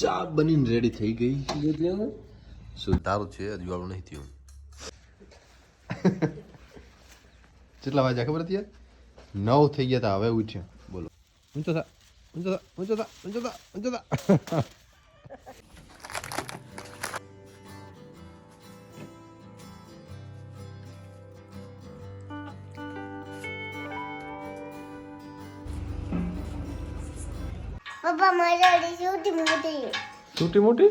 ચા બનીને રેડી થઈ ગઈ. દૂધ લેવું શું તારું છે? અજવાળું નહીં થયું. કેટલા વાગ્યા ખબર હતી નવ થઈ ગયા તા હવે ઉઠ્યા. બોલો. ઊંચો થા ઊંચો થા ઊંચો થા ઊંચો થા ઊંચો થા. પપ્પા મારી છોટી મોટી. છોટી મોટી?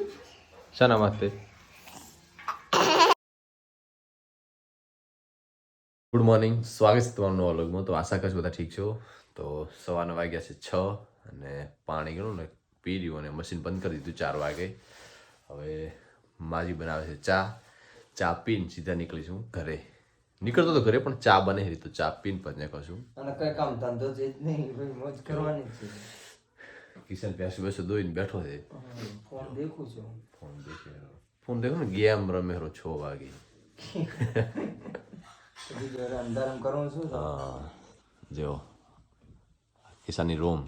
શાના માટે? ગુડ મોર્નિંગ સ્વાગત છે તમારું નવા વ્લોગમાં. તો આશા કરું બધા ઠીક છો. તો સવારના વાગ્યા છે છ અને પાણી ગણું ને પી રહ્યું અને મશીન બંધ કરી દીધું ચાર વાગે. હવે માજી બનાવે છે ચા. ચા પીને સીધા નીકળીશું ઘરે. નીકળતો તો ઘરે પણ ચા બને તો ચા પીને પછી નીકળશું. અને કઈ કામ ધંધો જ નહીં. મોજ કરવાની છે. કિશન પ્યાસી બેસો દોઈને બેઠો છે ફોન દેખું છું ફોન દેખે ફોન દેખો ને ગેમ રમે રો છ વાગે અંધારામ કરવાનું શું હા જો કિશાની રોમ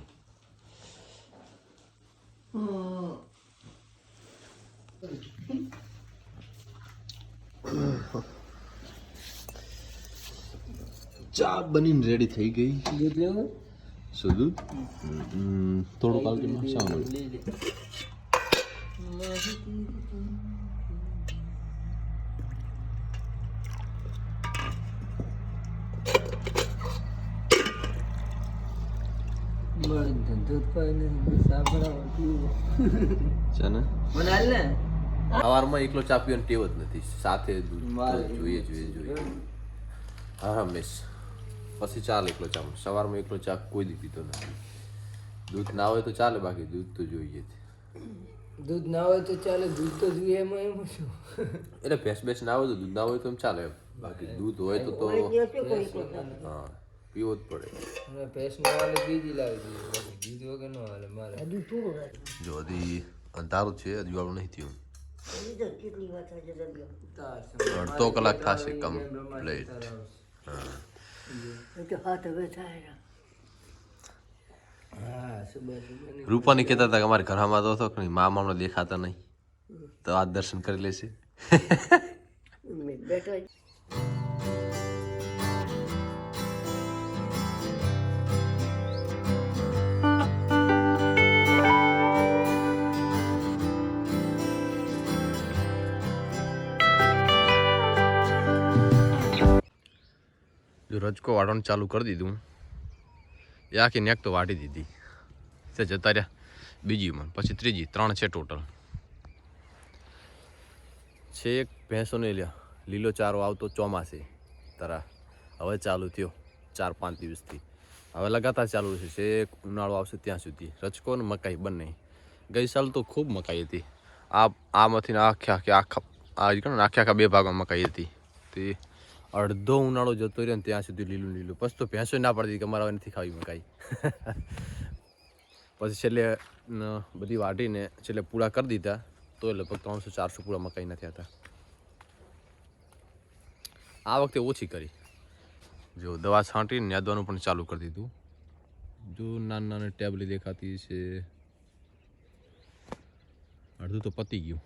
ચા બનીને રેડી થઈ ગઈ દૂધ લેવું શું દૂધ થોડું કાલ કે શા મળ્યું લઈ લે મારે ધંધો જ કોઈ નહીં બસ આ બરાબર છે ને મને હાલ ને સવારમાં એકલો ચા પીવાની ટેવ જ નથી સાથે દૂધ મારે જોઈએ જોઈએ જોઈએ હા રમેશ પછી ચાલે એકલો ચા સવારમાં એકલો ચા કોઈ દી પીતો નથી. દૂધ ના હોય તો ચાલે બાકી દૂધ તો જોઈએ જ. દૂધ ના હોય તો ચાલે દૂધ તો જોઈએ એમાં એમ શું? એટલે ભેંસ ભેંસ ના હોય તો દૂધ ના હોય તો એમ ચાલે એમ. બાકી દૂધ હોય તો તો હા પીવો જ પડે. ભેંસ ના હાલે બીજી લાવી દઈએ દૂધ વગર ન હાલે મારે. જો હજી અંધારું છે અજવાળું નહીં થયું. અડધો કલાક થશે કમ્પ્લીટ હા. રૂપાની કહેતા હતા કે અમારે ઘરમાં તો હતો કે નહીં મામાનો દેખાતા નહીં. તો આ દર્શન કરી લેશે. જો રજકો વાળવાનું ચાલુ કરી દીધું. એ આખી નેક તો વાટી દીધી. તે જતા રહ્યા બીજી મન, પછી ત્રીજી, ત્રણ છે ટોટલ છે એક ભેંસોને લીલો ચારો આવતો ચોમાસે. તારા, હવે ચાલુ થયો ચાર પાંચ દિવસથી. હવે લગાતાર ચાલુ છે એક ઉનાળો આવશે ત્યાં સુધી. રચકો ને મકાઈ બંને. ગઈ સાલ તો ખૂબ મકાઈ હતી. આ, આમાંથી આખે આખે, આખા, આ આખે, આખા બે ભાગમાં મકાઈ હતી. તે અડધો ઉનાળો જતો રહ્યો ને ત્યાં સુધી લીલું લીલું. પછી તો ભેંસો ના પડતી કે અમારે નથી ખાવી મકાઈ પછી છેલ્લે બધી વાટીને છેલ્લે પૂળા કરી દીધા. તો લગભગ ત્રણસો, ચારસો પૂળા મકાઈ નથી હતા આ વખતે ઓછી કરી. જો, દવા છાંટીને યાદવાનું પણ ચાલુ કરી દીધું. જો, નાની નાની ટેબલી દેખાતી છે. અડધું તો પતી ગયું.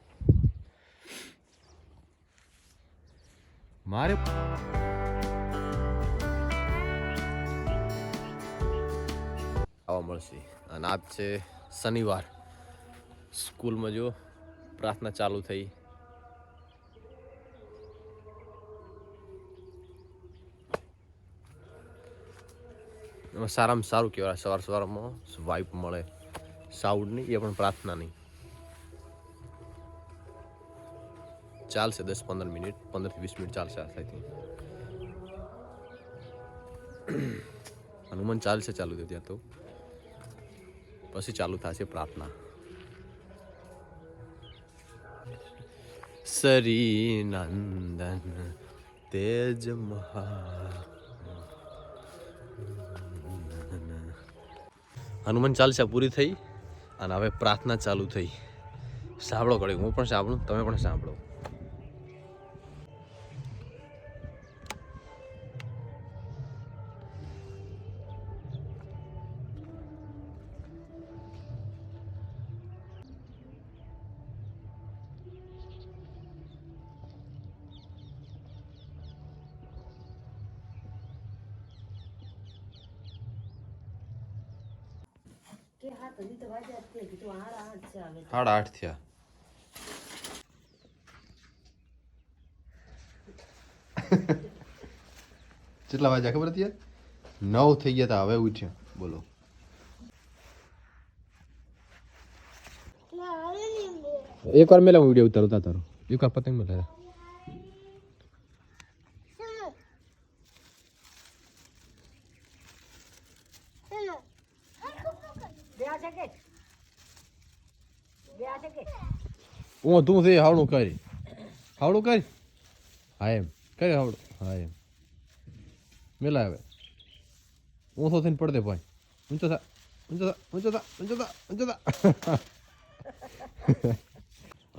મારે આવવા મળશે. અને આજ છે શનિવાર. સ્કૂલમાં જો પ્રાર્થના ચાલુ થઈ. એમાં સારામાં સારું કહેવાય, સવાર સવારમાં વાઇપ મળે. સાઉન્ડની, એ પણ પ્રાર્થનાની. ચાલશે દસ પંદર મિનિટ પંદરથી વીસ મિનિટ ચાલશે આશાથી હનુમાન ચાલશે ચાલુ થયું ત્યાં તો. પછી ચાલુ થશે પ્રાર્થના. સરી નંદન તેજ મહા હનુમાન ચાલશે પૂરી થઈ અને હવે પ્રાર્થના ચાલુ થઈ. સાંભળો કડી હું પણ સાંભળું, તમે પણ સાંભળો. સાડા આઠ થયા કેટલા વાગ્યા ખબર હતી યાર? નવ થઈ ગયા તા હવે ઉઠ્યા બોલો એક વાર મેલા વીડિયો ઉતારતા તારો એક વાર પતંગ મેલા હું તું છે હાવડું કરી હાવડું કરી હા એમ કરી હાવડું હા એમ મેલા હવે ઊંચો થઈને પડદે ભાઈ ઊંચો થા ઊંચો થા ઊંચો થા ઊંચો થા ઊંચો થા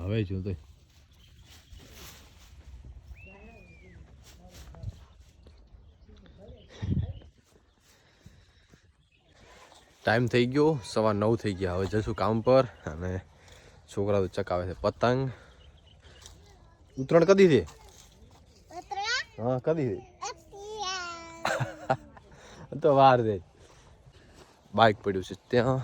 હવે જો તો ટાઈમ થઈ ગયો. સવા નવ થઈ ગયા. હવે જશું કામ પર. અને છોકરા તો ચકાવે છે. પતંગ. ઉત્તરાયણ કદી છે? હા કદી છે. તો વાર દે બાઇક પડ્યું છે ત્યાં.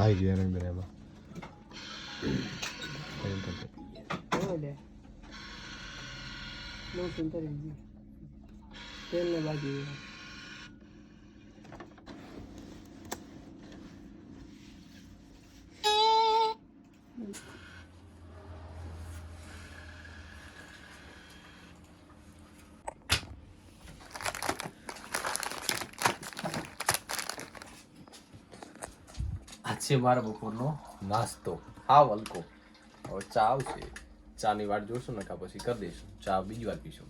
આવી ગયું રંગ એમાં આ છે મારા બપોરનો નાસ્તો. હા વલકો. હવે ચા આવશે. ચાની વાટ જોશું ને કા પછી કરી દઈશું. ચા બીજી વાર પીશું.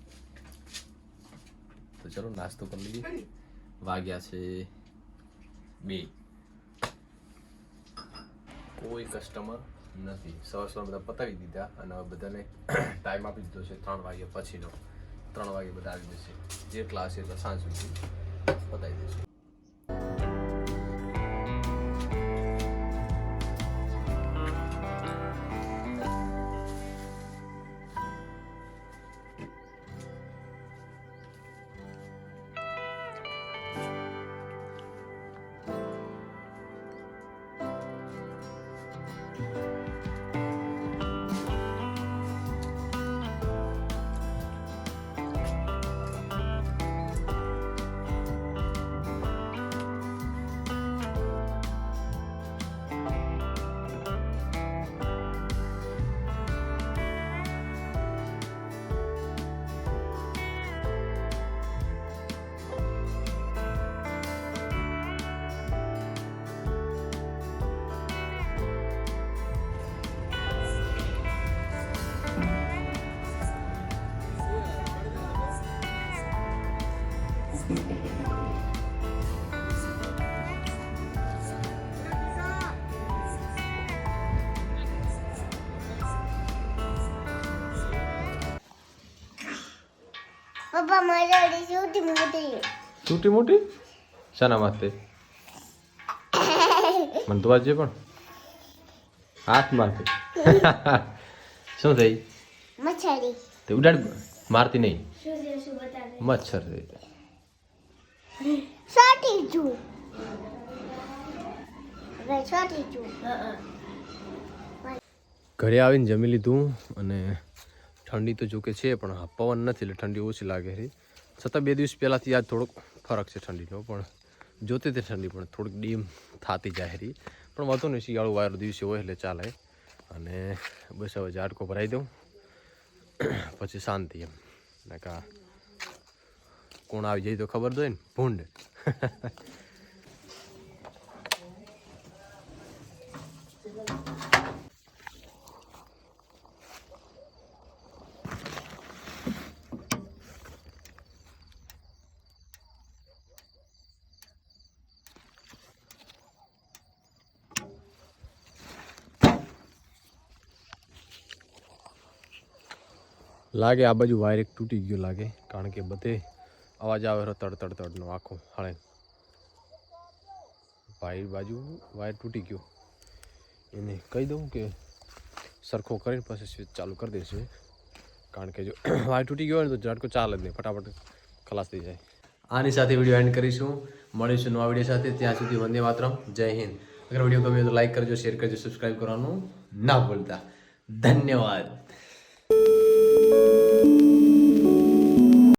તો ચલો નાસ્તો કરી લઈએ. વાગ્યા છે બે. કોઈ કસ્ટમર નથી. સવાર સવાર બધા પતાવી દીધા અને હવે બધાને ટાઈમ આપી દીધો છે ત્રણ વાગ્યા પછીનો. ત્રણ વાગે બધા આવી જશે. જે ક્લાસ છે તો સાંજ સુધી પતાવી દઈશું પપ્પા મારી અડી સૌથી મોટી છૂટી મોટી શાના માટે મને તો આજે પણ હાથ મારતી શું થઈ મછલી તે ઉડાડ મારતી નહીં શું છે શું બતાવે મચ્છર છે સાટી છું હવે સાટી છું ઘરે આવીને જમી લીધું અને ઠંડી તો જોકે છે, પણ પવન નથી એટલે ઠંડી ઓછી લાગે છે. છતાં બે દિવસ પહેલાંથી આજ થોડોક ફરક છે ઠંડીનો, પણ જોતી તે ઠંડી, પણ થોડીક ડીમ થતી જાય રહી પણ વાંધો નહીં, શિયાળો વાયરો દિવસે હોય એટલે ચાલે. અને બસ હવે ઝાડકો ભરાઈ દઉં. પછી શાંતિ એમ. ને કા કોણ આવી જાય તો ખબર તો ને? ભૂંડ. લાગે આ બાજુ વાયરિક તૂટી ગયું લાગે, કારણ કે બધે અવાજ આવે છે તડ તડ તડનો આખો, હળે. વાયર બાજુ વાયર તૂટી ગયો. એને કહી દઉં કે સરખો કરીને પછી સ્વિચ ચાલુ કરી દઈશું કારણ કે જો વાયર તૂટી ગયો હોય ને તો ઝાટકો ચાલે જ નહીં. ફટાફટ ખલાસ થઈ જાય. આની સાથે વીડિયો એન્ડ કરીશું. મળીશું નવા વીડિયો સાથે. ત્યાં સુધી વંદે માતરમ. જય હિન્દ. અગર વીડિયો ગમ્યો તો લાઈક કરજો શેર કરજો સબસ્ક્રાઈબ કરવાનું ના ભૂલતા. ધન્યવાદ.